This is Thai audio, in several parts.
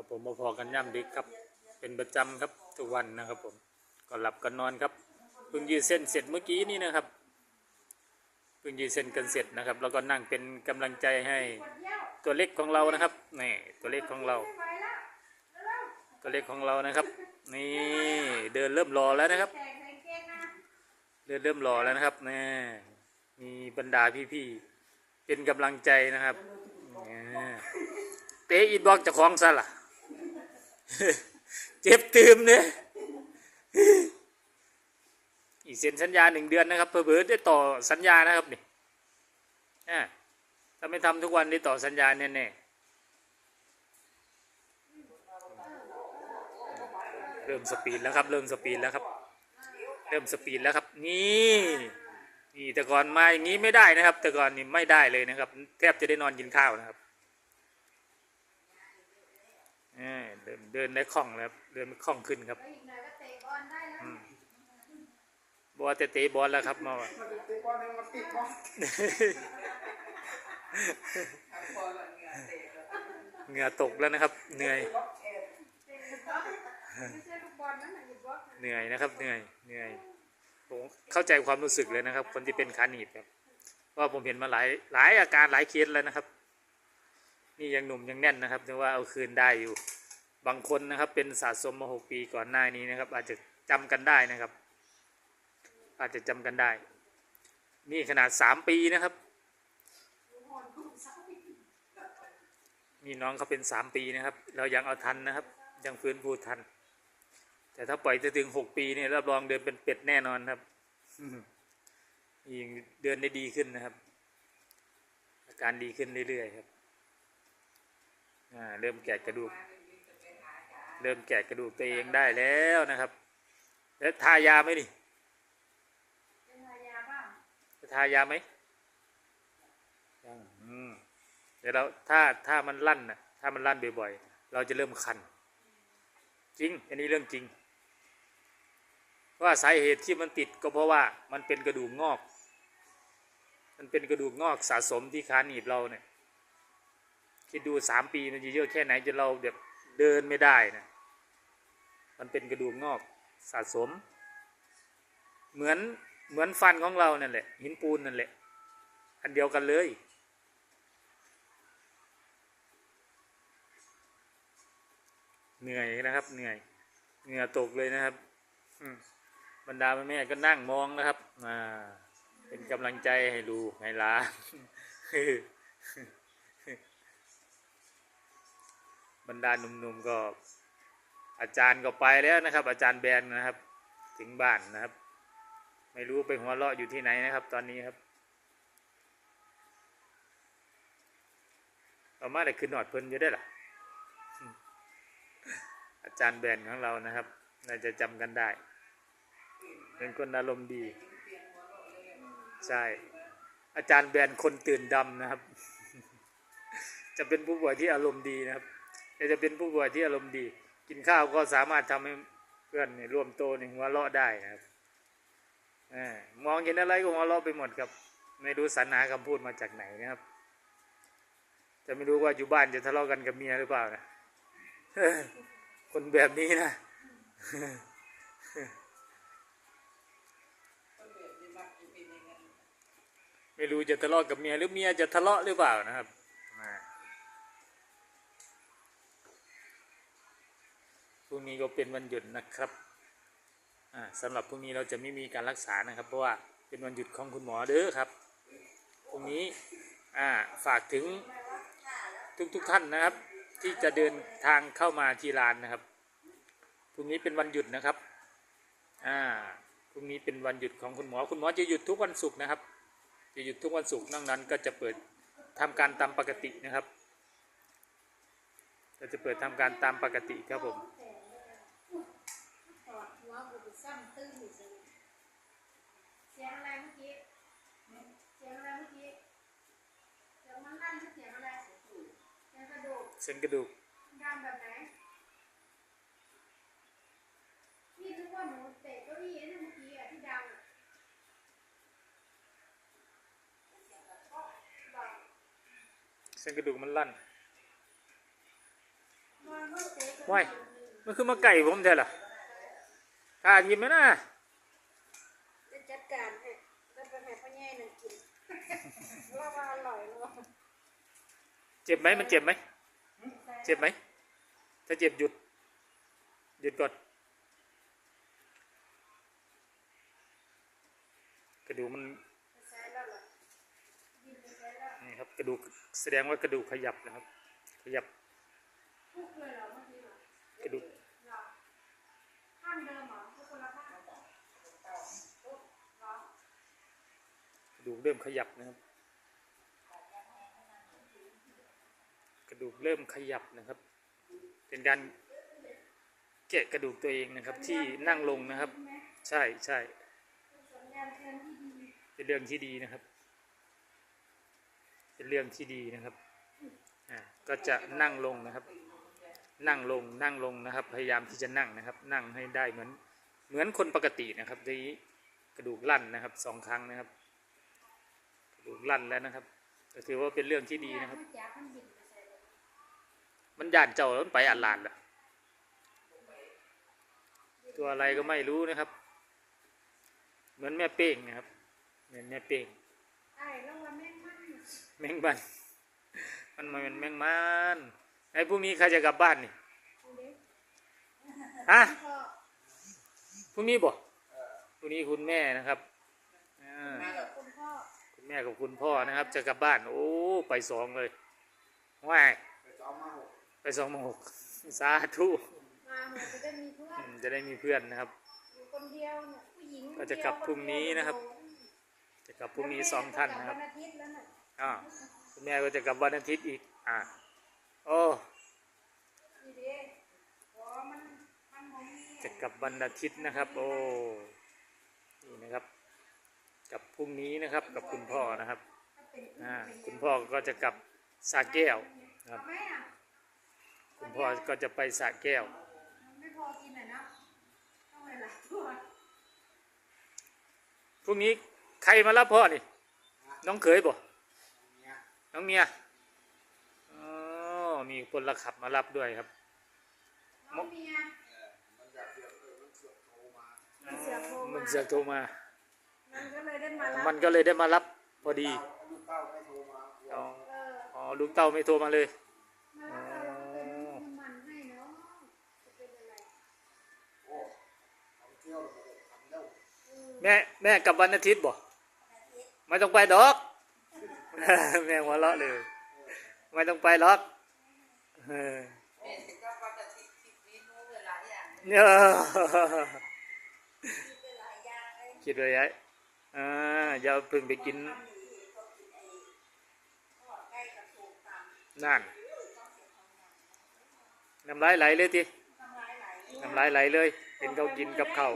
ครับผมมาพอกันย่ำดึกครับ เป็นประจำครับทุกวันนะครับผมก็หลับกันนอนครับเพิ่งยืดเส้นเสร็จเมื่อกี้นี่นะครับเพิ่งยืดเส้นกันเสร็จนะครับ แล้วก็นั่งเป็นกำลังใจให้ตัวเล็กของเรานะครับนี่ตัวเล็กของเรา ตัวเล็กของเรานะครับ นี่เดินเริ่มรอแล้วนะครับ เดินเริ่มรอแล้วนะครับนี่มีบรรดาพี่ๆเป็นกำลังใจนะครับเตะอีดบอกจะคล้องซะล่ะ เจ็บตืมเนี่ยอีกเซ็นสัญญาหนึ่งเดือนนะครับเพื่อๆได้ต่อสัญญานะครับนี่อ่าถ้าไม่ทำทุกวันได้ต่อสัญญาแน่ๆเริ่มสปีดแล้วครับ เริ่มสปีดแล้วครับ เริ่มสปีดแล้วครับ นี่นี่แต่ก่อนมาอย่างนี้ไม่ได้นะครับ แต่ก่อนนี่ไม่ได้เลยนะครับ แทบจะได้นอนกินข้าวนะครับ เออเดินเดินได้คล่องแล้วครับ เดินคล่องขึ้นครับอืมบอลเตะเตะบอลแล้วครับมาว่าเตะบอลเนี่ยมาติดบอลเหงื่อตกแล้วนะครับ เหนื่อยล็อกแขนเหนื่อยนะครับเหนื่อยเหนื่อยผมเข้าใจความรู้สึกเลยนะครับ คนที่เป็นขาหนีบครับเพราะว่าผมเห็นมาหลายหลายอาการหลายเคสแล้วนะครับ นี่ยังหนุ่มยังแน่นนะครับถึงว่าเอาคืนได้อยู่ บางคนนะครับเป็นสะสมมาหกปีก่อนหน้านี้นะครับ อาจจะจำกันได้นะครับ อาจจะจำกันได้ นี่ขนาดสามปีนะครับนี่น้องเขาเป็นสามปีนะครับ เรายังเอาทันนะครับ ยังฟื้นฟูทัน แต่ถ้าปล่อยจะถึงหกปีเนี่ยรับรองเดินเป็นเป็ดแน่นอนครับยิ่งเดินได้ดีขึ้นนะครับ อาการดีขึ้นเรื่อยๆครับเริ่มแกะกระดูก เริ่มแกะกระดูกตัวเองได้แล้วนะครับ แล้วทายาไหมนี่จะทายาไหมยังอืมเดี๋ยวเราถ้าถ้ามันลั่นนะถ้ามันลั่นบ่อยๆ เราจะเริ่มคัน จริง อันนี้เรื่องจริง ว่าสาเหตุที่มันติดก็เพราะว่ามันเป็นกระดูกงอก มันเป็นกระดูกงอกสะสมที่ขาหนีบเราเนี่ยคิดดูสามปีมันจะเยอะแค่ไหนจนเราแบบเดินไม่ได้นะ มันเป็นกระดูกงอกสะสม เหมือนเหมือนฟันของเรานั่นแหละ หินปูนนั่นแหละ อันเดียวกันเลย เหนื่อยนะครับ เหนื่อย เหงื่อตกเลยนะครับบรรดาแม่ก็นั่งมองนะครับอ่าเป็นกำลังใจให้ลูกให้ลาบรรดาหนุ่มๆก็ อาจารย์ก็ไปแล้วนะครับ อาจารย์แบนนะครับ ถึงบ้านนะครับ ไม่รู้ไปหัวเราะอยู่ที่ไหนนะครับ ตอนนี้ครับเอามาได้ขึ้นหนอดเพิ่นอยู่ได้อล่ะอาจารย์แบนของเรานะครับน่าจะจำกันได้ เป็นคนอารมณ์ดี ใช่ อาจารย์แบนคนตื่นดำนะครับ จะเป็นผู้ป่วยที่อารมณ์ดีนะครับจะเป็นผู้ป่วยที่อารมณ์ดี กินข้าวก็สามารถทำให้เพื่อนเนี่ยร่วมโตในหัวเราะได้นะครับอมองเห็นอะไรก็หัวเราะไปหมดครับ ไม่รู้สรรหาคำพูดมาจากไหนนะครับ จะไม่รู้ว่าอยู่บ้านจะทะเลาะกันกับเมียหรือเปล่านะคนแบบนี้นะไม่รู้จะทะเลาะกับเมียหรือเมียจะทะเลาะหรือเปล่านะครับอ่า พรุ่งนี้ก็เป็นวันหยุดนะครับอ่าสำหรับพรุ่งนี้เราจะไม่มีการรักษานะครับ เพราะว่าเป็นวันหยุดของคุณหมอเด้อครับพรุ่งนี้ฝากถึงทุกๆทท่านนะครับ ที่จะเดินทางเข้ามาที่ร้านนะครับพรุ่งนี้เป็นวันหยุดนะครับอ่าพรุ่งนี้เป็นวันหยุดของคุณหมอ คุณหมอจะหยุดทุกวันศุกร์นะครับ จะหยุดทุกวันศุกร์นอกนั้นก็จะเปิดทำการตามปกตินะครับ ก็จะเปิดทำการตามปกติครับผม เสียงอะไรเมื่อกี้ เสียงอะไรเมื่อกี้ เสียงมันลั่นหรือเสียงอะไร เสียงกระดูก เส้นกระดูกดังแบบไหนพี่นึกว่าหนูเตะเก้าอี้นั่นเมื่อกี้อะที่ดังอะบอกเส้นกระดูกมันลั่นมันก็เตว้ายมันคือมาไก่ผมเถอะล่ะทากินไหมนะจะจัดการให้แล้วไปให้พ่อแย่นั่นกินว่าว่าอร่อยเนาะเจ็บไหมมันเจ็บไหม เจ็บไหมถ้าเจ็บหยุด หยุดก่อนกระดูกมันนี่ครับกระดูกแสดงว่ากระดูกขยับนะครับ ขยับกระดูกกระดูกเริ่มขยับนะครับ ดูกเริ่มขยับนะครับ เป็นการแกะกระดูกตัวเองนะครับ ที่นั่งลงนะครับ ใช่ใช่เป็นเรื่องที่ดีนะครับ เป็นเรื่องที่ดีนะครับอ่าก็จะนั่งลงนะครับ นั่งลงนั่งลงนะครับ พยายามที่จะนั่งนะครับ นั่งให้ได้เหมือนเหมือนคนปกตินะครับทีนี้กระดูกลั่นนะครับสองครั้งนะครับ กระดูกลั่นแล้วนะครับก็ถือว่าเป็นเรื่องที่ดีนะครับ มันบินไปใส่เลยมันยานเจ้าแล้วมันไปอัดลานล่ะตัวอะไรก็ไม่รู้นะครับ เหมือนแม่เป้งนะครับ เหมือนแม่เป้งไอ้แล้วว่าแม่งมันแมงมันมันมาเป็นแมงมันไอ้พรุ่งนี้ใครจะกลับบ้านนี่ดูดิฮะพ่อพรุ่งนี้บ่พรุ่งนี้คุณแม่นะครับอ่าแม่กับคุณพ่อคุณแม่กับคุณพ่อนะครับ จะกลับบ้าน โอ้ ไปสองเลยว้าย ไปสองโมงหกสาธุมาเหมือนจะได้มีเพื่อนอืมจะได้มีเพื่อนนะครับ อยู่คนเดียวเนี่ยผู้หญิงก็จะกลับพรุ่งนี้นะครับ จะกลับพรุ่งนี้สองท่านนะครับวัอาทิตย์แล้วน่ะอ่าคุณแม่ก็จะกลับวันอาทิตย์อีกอ่าโอ้นี่ดิโอ้มันมันหอมจะกลับวันอาทิตย์นะครับ โอ้นี่นะครับกลับพรุ่งนี้นะครับกับคุณพ่อนะครับถ้าเป็นอ่าคุณพ่อก็จะกลับสระแก้วนะครับเอาไหมอะ คุณพ่อก็จะไปสระแก้ว ไม่พอกินอะเนาะต้องหลายๆตัวพรุ่งนี้ใครมารับพ่อนี่ น้องเขยบ่เนี่ยน้องเมียอ๋อมีคนละขับมารับด้วยครับ น้องเมียเออมันอยากเสือกเออมันเสือกโทรมา มันเสือกโทรมัมานเสือกโทรมา มันก็เลยได้มารับมันก็เลยได้มารับพอดีเต้าลูกเต้าไม่โทรมาอ๋อเอออ๋อ ลูกเต้าไม่โทรมาเลย มารับเราเราเป็นน้ำมันให้เนาะจะเป็นอะไร โอ้เอาเที่ยวเราไปทำแล้ว เออ แม่แม่กลับวันอาทิตย์บ่ไม่ต้องไปดอก แม่หัวเราะเลย ไม่ต้องไปหรอกเออแม่ถึงก็ปกติคิดเมนูเวลาอย่างเนอะเวลาอย่างเลยคิดไว้ไอ้อ่าอย่าเพิ่งไปกินทำอยู่ที่เขากินไอ้ทอดไก่กับโขงตำนั่นน้ำลายไหลเลยทีทำลายไหลน้ำลายไหลเลย เห็นเขากินกับข้าว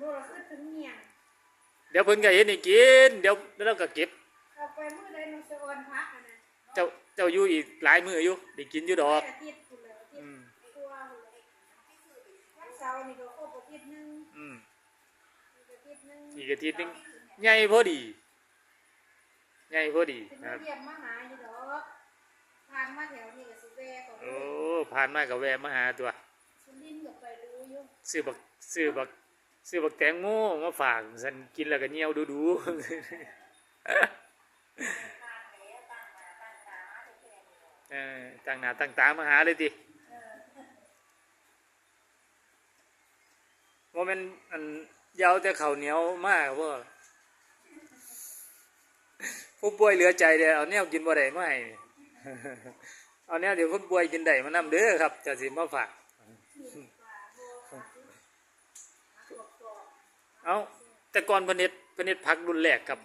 ลูกกระสะออนพักก็นั่นรู้เราขึ้นถึงเมียงเดี๋ยวเพิ่นก็เห็นให้กิน เดี๋ยวแล้วเราก็เก็บเอาไปเมื่อใดน้องสะออนพักอะนะเจ้าเจ้าอยู่อีกหลายมืออยู่ได้กินอยู่ดอก อาทิตย์คุณเลยอาทิตอืย์ม ตัวคุณเลยวันเสาร์นี่ก็ครบอาทิตย์หนึงอืมอีกอาทิตย์หนึงอีกอาทิตย์หนึงใหญ่พอดีใหญ่พอดีถึงนะมาครับ เยี่ยมมาหาอยู่ดอกผ่านมาแถวนี้ก็สิแวะก่อนโอ้ผ่านมากับแวะมาหาตัว สุรินทร์ก็ไปดูอยู่ ซื้อบักซื้อบัก ซื้อบักแตงโมมาฝากสันกินแล้วก็เหี่ยวดูดูตางแหนตั้งมาตั้งตามาได้แค่นี้เออตั้งนางตามาหาเลยติว่ามันอันยาวแต่เข้าเหนียวมากพ่อผู้ป่วยเหลือใจเด้อเอาแนวกินบ่ได้มาให้นี่เอาแนวเดี๋ยวคนป่วยกินได้มานำเด้อครับจะสิมาฝาก เอาแต่ก่อนเพนเน็ตเพนเน็ตพักรุ่นแรกครับ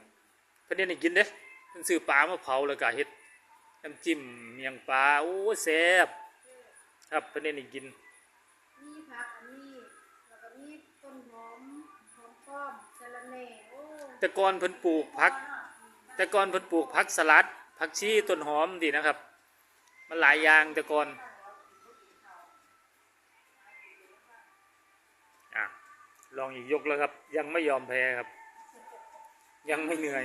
เพนเน็ตให้กินเด้เพิ่นซื้อปลามาเผาแล้วก็เฮ็ดน้ำจิ้มเมียงปลาโอ้แซ่บครับเพนเน็ตให้กินมีผักอันนี้แล้วก็มีต้นหอมหอมป้อมสะระแหน่โอ้แต่ก่อนเพิ่นปลูกผัก แต่ก่อนเพิ่นปลูกผักสลัดผักชีต้นหอมดีนะครับ มันหลายอย่างแต่ก่อน ลองอีกยกแล้วครับ ยังไม่ยอมแพ้ครับ ยังไม่เหนื่อย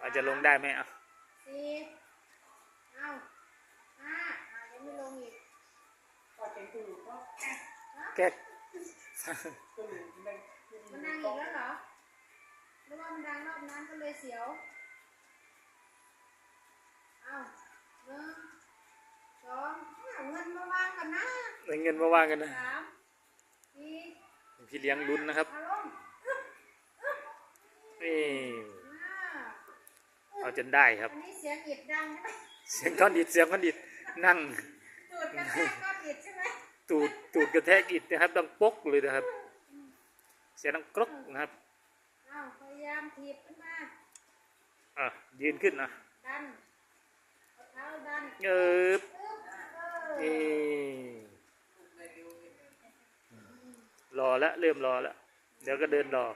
อาจจะลงได้ไหมอะสี่เอาห้าอะยังไม่ลงอีกพอจะดูก็แอบฮะแก๊กดมันดังอีกแล้วเหรอหรือว่ามันดังรอบนั้นก็เลยเสียวเอาหนึ่งสองเงินมาวางกันนะได้เงินมาวางกันนะ สาม พี่เลี้ยงลุ้นนะครับเอาลงนี่ห้าเอาจนได้ครับ อันนี้เสียงอิดดังใช่ไหมเสียงก้อนอิดเสียงก้อนอิดนั่ง ตูดกระแทกก้อนอิดใช่ไหมตูดตูดกระแทกอิดนะครับ ดังปกเลยนะครับ เสียงดังกรกนะครับเอาพยายามถีบขึ้นมาอะยืนขึ้นนะดันเอาเท้าดันเอออึ๊บเออนี่ รอแล้วเริ่มรอแล้วเดี๋ยวก็เดินรอ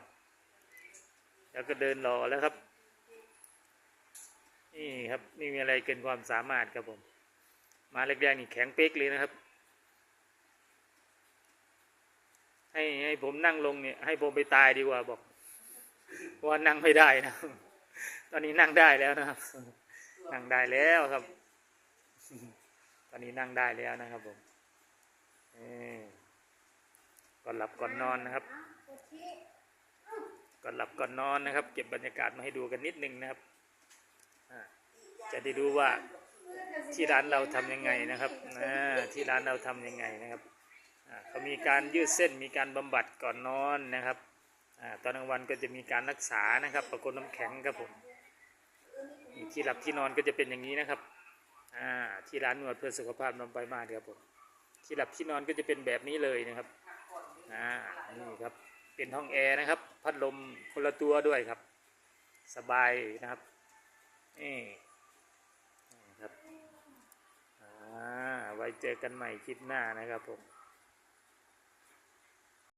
เดี๋ยวก็เดินรอแล้วครับ นี่ครับไม่มีอะไรเกินความสามารถครับผม มาแรกๆนี่แข็งเป๊กเลยนะครับ ให้ให้ผมนั่งลงเนี่ยให้ผมไปตายดีกว่าบอกว่านั่งไม่ได้นะ ตอนนี้นั่งได้แล้วนะครับ นั่งได้แล้วครับ ตอนนี้นั่งได้แล้วนะครับผมเออ ก่อนหลับก่อนนอนนะครับ ก่อนหลับก่อนนอนนะครับ เก็บบรรยากาศมาให้ดูกันนิดนึงนะครับจะได้ดูว่าที่ร้านเราทำยังไงนะครับที่ร้านเราทำยังไงนะครับเขามีการยืดเส้นมีการบำบัดก่อนนอนนะครับอตอนกลางวันก็จะมีการรักษานะครับ ประกนน้ำแข็งครับผมที่หลับที่นอนก็จะเป็นอย่างนี้นะครับที่ร้านนวดเพื่อสุขภาพนำไปมากครับผมที่หลับที่นอนก็จะเป็นแบบนี้เลยนะครับ อ่านี่ครับเป็นห้องแอร์นะครับ พัดลมคนละตัวด้วยครับ สบายนะครับนี่นครับอ่าไว้เจอกันใหม่คลิปหน้านะครับผม